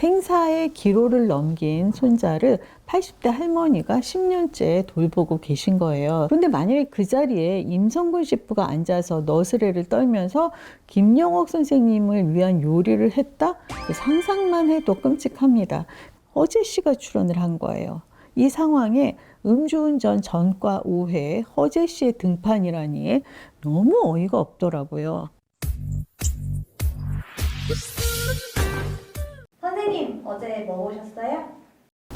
생사의 기로를 넘긴 손자를 80대 할머니가 10년째 돌보고 계신 거예요. 그런데 만약에 그 자리에 임성근 셰프가 앉아서 너스레를 떨면서 김영옥 선생님을 위한 요리를 했다? 그 상상만 해도 끔찍합니다. 허재 씨가 출연을 한 거예요. 이 상황에 음주운전 전과 5회 허재 씨의 등판이라니 너무 어이가 없더라고요. 어제 뭐 보셨어요?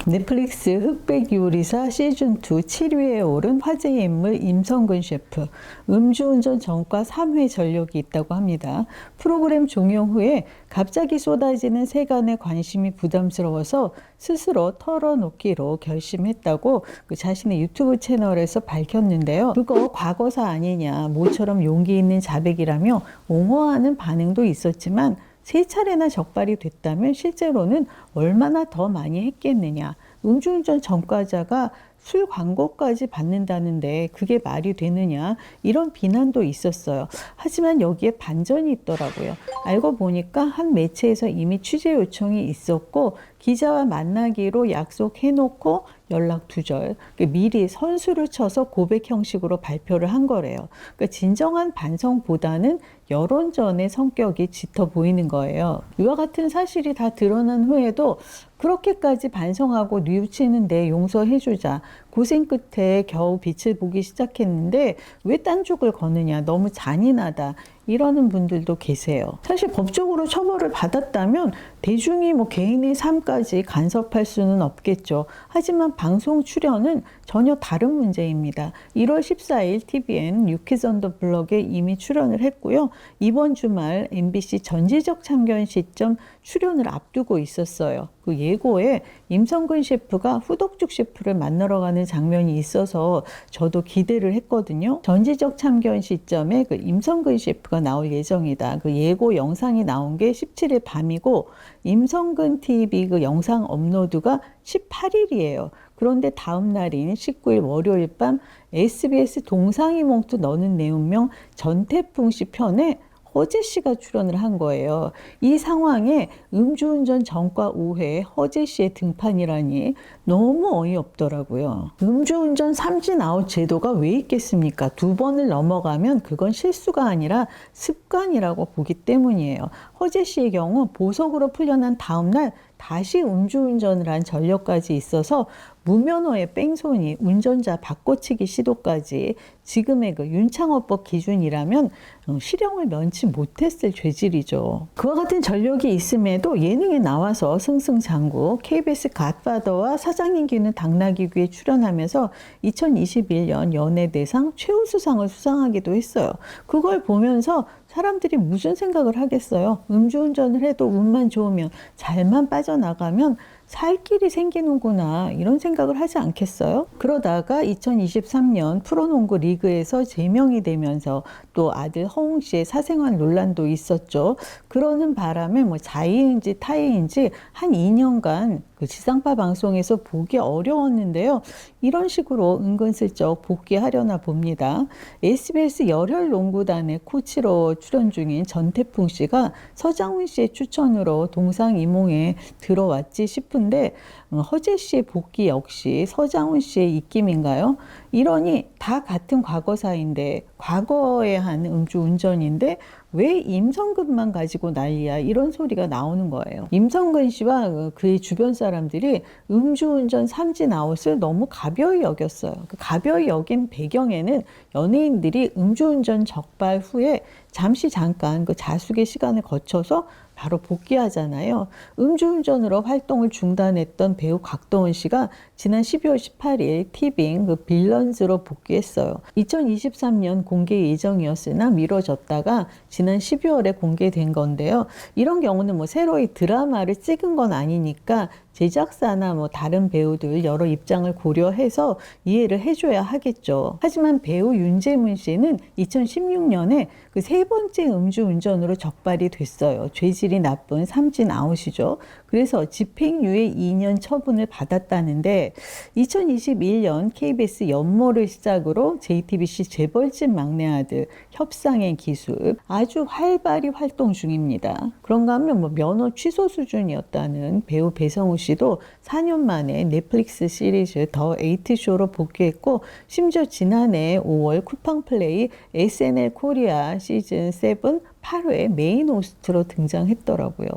넷플릭스 흑백 요리사 시즌2 7위에 오른 화제의 인물 임성근 셰프. 음주운전 전과 3회 전력이 있다고 합니다. 프로그램 종영 후에 갑자기 쏟아지는 세간의 관심이 부담스러워서 스스로 털어놓기로 결심했다고 그 자신의 유튜브 채널에서 밝혔는데요. 그거 과거사 아니냐, 모처럼 용기 있는 자백이라며 옹호하는 반응도 있었지만 세 차례나 적발이 됐다면 실제로는 얼마나 더 많이 했겠느냐. 음주운전 전과자가 술 광고까지 받는다는데 그게 말이 되느냐 이런 비난도 있었어요. 하지만 여기에 반전이 있더라고요. 알고 보니까 한 매체에서 이미 취재 요청이 있었고 기자와 만나기로 약속해놓고 연락 두절 그러니까 미리 선수를 쳐서 고백 형식으로 발표를 한 거래요. 그러니까 진정한 반성보다는 여론전의 성격이 짙어 보이는 거예요. 이와 같은 사실이 다 드러난 후에도 그렇게까지 반성하고 뉘우치는데 용서해주자. 고생 끝에 겨우 빛을 보기 시작했는데 왜 딴 쪽을 거느냐. 너무 잔인하다. 이러는 분들도 계세요. 사실 법적으로 처벌을 받았다면 대중이 뭐 개인의 삶까지 간섭할 수는 없겠죠. 하지만 방송 출연은 전혀 다른 문제입니다. 1월 14일 TVN 유키즈 언더 블럭에 이미 출연을 했고요. 이번 주말 MBC 전지적 참견 시점 출연을 앞두고 있었어요. 그 예고에 임성근 셰프가 후덕죽 셰프를 만나러 가는 장면이 있어서 저도 기대를 했거든요. 전지적 참견 시점에 그 임성근 셰프가 나올 예정이다. 그 예고 영상이 나온 게 17일 밤이고 임성근 TV 그 영상 업로드가 18일이에요. 그런데 다음 날인 19일 월요일 밤 SBS 동상이몽투 너는 내운명 전태풍 씨 편에 허재 씨가 출연을 한 거예요. 이 상황에 음주운전 전과 5회 허재 씨의 등판이라니 너무 어이없더라고요. 음주운전 삼진 아웃 제도가 왜 있겠습니까? 두 번을 넘어가면 그건 실수가 아니라 습관이라고 보기 때문이에요. 허재 씨의 경우 보석으로 풀려난 다음날 다시 음주운전을 한 전력까지 있어서 무면허의 뺑소니, 운전자 바꿔치기 시도까지 지금의 그 윤창호법 기준이라면 어, 실형을 면치 못했을 죄질이죠. 그와 같은 전력이 있음에도 예능에 나와서 승승장구 KBS 갓파더와 사장님 기는 당나귀 귀에 출연하면서 2021년 연예대상 최우수상을 수상하기도 했어요. 그걸 보면서 사람들이 무슨 생각을 하겠어요? 음주운전을 해도 운만 좋으면 잘만 빠져나가면 살 길이 생기는구나 이런 생각을 하지 않겠어요? 그러다가 2023년 프로농구 리그에서 제명이 되면서 또 아들 허웅 씨의 사생활 논란도 있었죠. 그러는 바람에 뭐 자의인지 타의인지 한 2년간 그 지상파 방송에서 보기 어려웠는데요. 이런 식으로 은근슬쩍 복귀하려나 봅니다. SBS 열혈 농구단의 코치로 출연 중인 전태풍 씨가 서장훈 씨의 추천으로 동상이몽에 들어왔지 싶은데 어, 허재 씨의 복귀 역시 서장훈 씨의 입김인가요? 이러니 다 같은 과거사인데 과거에 한 음주운전인데 왜 임성근만 가지고 난리야 이런 소리가 나오는 거예요. 임성근 씨와 그의 주변 사람들이 음주운전 삼진 아웃을 너무 가벼이 여겼어요. 그 가벼이 여긴 배경에는 연예인들이 음주운전 적발 후에 잠시 잠깐 그 자숙의 시간을 거쳐서 바로 복귀하잖아요. 음주운전으로 활동을 중단했던 배우 곽도원 씨가 지난 12월 18일 티빙 그 빌런즈로 복귀했어요. 2023년 공개 예정이었으나 미뤄졌다가 지난 12월에 공개된 건데요. 이런 경우는 뭐 새로이 드라마를 찍은 건 아니니까 제작사나 뭐 다른 배우들 여러 입장을 고려해서 이해를 해줘야 하겠죠. 하지만 배우 윤재문 씨는 2016년에 그 세 번째 음주운전으로 적발이 됐어요. 죄질이 나쁜 삼진 아웃이죠. 그래서 집행유예 2년 처분을 받았다는데 2021년 KBS 연모를 시작으로 JTBC 재벌집 막내 아들 협상의 기술 아주 활발히 활동 중입니다. 그런가 하면 뭐 면허 취소 수준이었다는 배우 배성우 씨도 4년 만에 넷플릭스 시리즈 더 에이트 쇼로 복귀했고 심지어 지난해 5월 쿠팡 플레이 SNL 코리아 시즌 7 8회 메인 호스트로 등장했더라고요.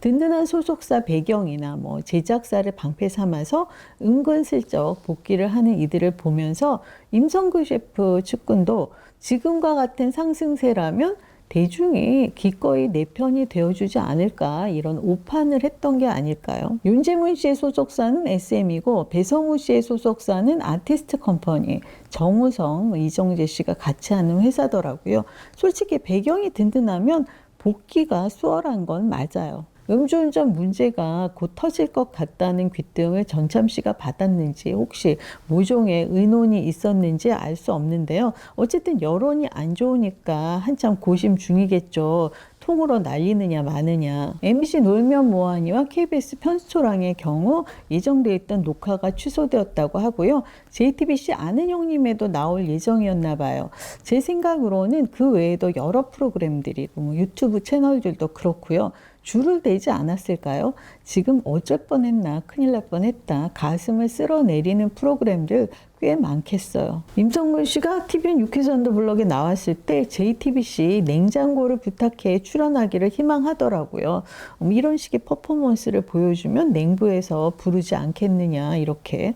든든한 소속사 배경이나 뭐 제작사를 방패 삼아서 은근슬쩍 복귀를 하는 이들을 보면서 임성근 셰프 측근도 지금과 같은 상승세라면 대중이 기꺼이 내 편이 되어주지 않을까 이런 오판을 했던 게 아닐까요? 윤재문 씨의 소속사는 SM이고 배성우 씨의 소속사는 아티스트 컴퍼니 정우성, 이정재 씨가 같이 하는 회사더라고요. 솔직히 배경이 든든하면 복귀가 수월한 건 맞아요. 음주운전 문제가 곧 터질 것 같다는 귀등을 전참 씨가 받았는지 혹시 모종의 의논이 있었는지 알 수 없는데요. 어쨌든 여론이 안 좋으니까 한참 고심 중이겠죠. 통으로 날리느냐 마느냐. MBC 놀면 뭐하니와 KBS 편수초랑의 경우 예정돼 있던 녹화가 취소되었다고 하고요. JTBC 아는 형님에도 나올 예정이었나 봐요. 제 생각으로는 그 외에도 여러 프로그램들이 뭐 유튜브 채널들도 그렇고요. 줄을 대지 않았을까요? 지금 어쩔 뻔했나 큰일 날 뻔했다 가슴을 쓸어내리는 프로그램들 꽤 많겠어요. 임성근 씨가 TVN 유쾌선도 블럭에 나왔을 때 JTBC 냉장고를 부탁해 출연하기를 희망하더라고요. 음, 이런 식의 퍼포먼스를 보여주면 냉부에서 부르지 않겠느냐 이렇게.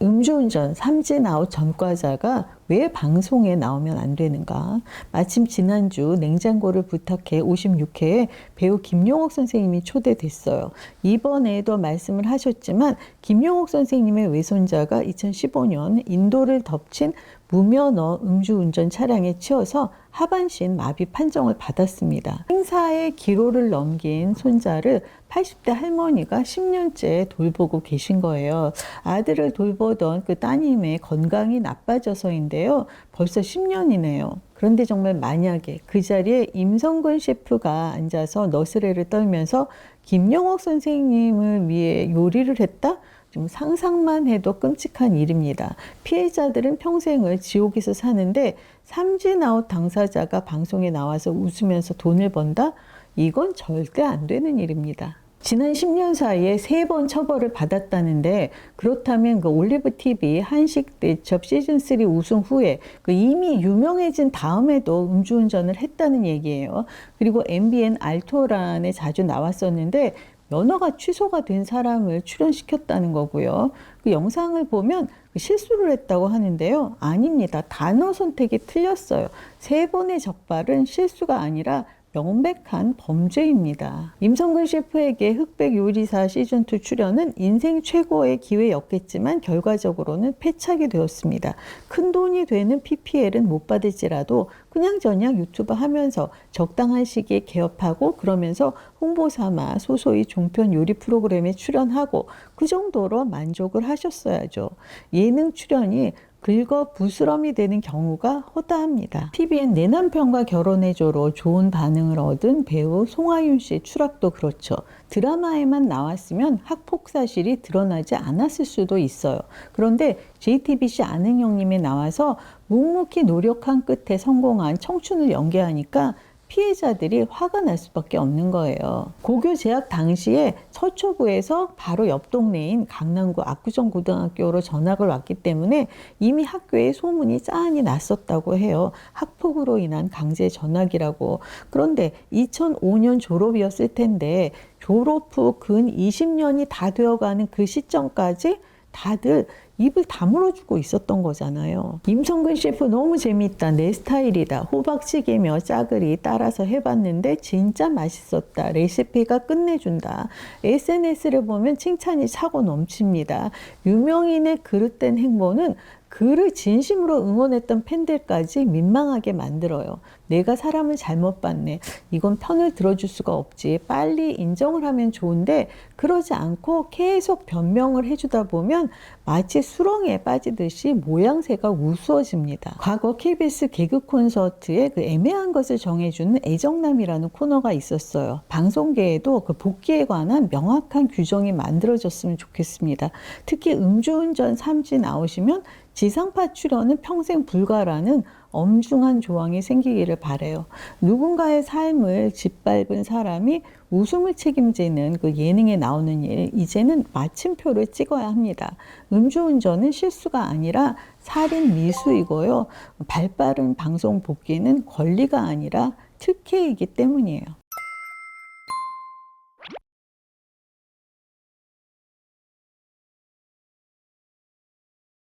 음주운전 삼진 아웃 전과자가 왜 방송에 나오면 안 되는가? 마침 지난주 냉장고를 부탁해 56회에 배우 김용옥 선생님이 초대됐어요. 이번에도 말씀을 하셨지만 김용옥 선생님의 외손자가 2015년 인도를 덮친 무면허 음주운전 차량에 치여서 하반신 마비 판정을 받았습니다. 행사의 기로를 넘긴 손자를 80대 할머니가 10년째 돌보고 계신 거예요. 아들을 돌보던 그 따님의 건강이 나빠져서인데 요. 벌써 10년이네요. 그런데 정말 만약에 그 자리에 임성근 셰프가 앉아서 너스레를 떨면서 김영옥 선생님을 위해 요리를 했다? 좀 상상만 해도 끔찍한 일입니다. 피해자들은 평생을 지옥에서 사는데 삼진아웃 당사자가 방송에 나와서 웃으면서 돈을 번다? 이건 절대 안 되는 일입니다. 지난 10년 사이에 세 번 처벌을 받았다는데 그렇다면 그 올리브 TV 한식 대첩 시즌 3 우승 후에 그 이미 유명해진 다음에도 음주운전을 했다는 얘기예요. 그리고 MBN 알토란에 자주 나왔었는데 면허가 취소가 된 사람을 출연시켰다는 거고요. 그 영상을 보면 그 실수를 했다고 하는데요. 아닙니다. 단어 선택이 틀렸어요. 세 번의 적발은 실수가 아니라 명백한 범죄입니다. 임성근 셰프에게 흑백 요리사 시즌2 출연은 인생 최고의 기회였겠지만 결과적으로는 패착이 되었습니다. 큰 돈이 되는 PPL은 못 받을지라도 그냥저냥 유튜브 하면서 적당한 시기에 개업하고 그러면서 홍보 삼아 소소히 종편 요리 프로그램에 출연하고 그 정도로 만족을 하셨어야죠. 예능 출연이 긁어 부스럼이 되는 경우가 허다합니다. TVN 내 남편과 결혼해줘로 좋은 반응을 얻은 배우 송하윤 씨의 추락도 그렇죠. 드라마에만 나왔으면 학폭 사실이 드러나지 않았을 수도 있어요. 그런데 JTBC 형님에 나와서 묵묵히 노력한 끝에 성공한 청춘을 연기하니까 피해자들이 화가 날 수밖에 없는 거예요. 고교 재학 당시에 서초구에서 바로 옆 동네인 강남구 압구정 고등학교로 전학을 왔기 때문에 이미 학교에 소문이 짠히 났었다고 해요. 학폭으로 인한 강제 전학이라고. 그런데 2005년 졸업이었을 텐데 졸업 후 근 20년이 다 되어가는 그 시점까지 다들 입을 다물어주고 있었던 거잖아요. 임성근 셰프 너무 재밌다. 내 스타일이다. 호박찌개며 짜글이 따라서 해봤는데 진짜 맛있었다. 레시피가 끝내준다. SNS를 보면 칭찬이 차고 넘칩니다. 유명인의 그릇된 행보는 그를 진심으로 응원했던 팬들까지 민망하게 만들어요. 내가 사람을 잘못 봤네. 이건 편을 들어줄 수가 없지. 빨리 인정을 하면 좋은데 그러지 않고 계속 변명을 해주다 보면 마치 수렁에 빠지듯이 모양새가 우스워집니다. 과거 KBS 개그 콘서트에 그 애매한 것을 정해주는 애정남이라는 코너가 있었어요. 방송계에도 그 복귀에 관한 명확한 규정이 만들어졌으면 좋겠습니다. 특히 음주운전 삼지 나오시면 지상파 출연은 평생 불가라는 엄중한 조항이 생기기를 바래요. 누군가의 삶을 짓밟은 사람이 웃음을 책임지는 그 예능에 나오는 일, 이제는 마침표를 찍어야 합니다. 음주운전은 실수가 아니라 살인 미수이고요. 발빠른 방송 복귀는 권리가 아니라 특혜이기 때문이에요.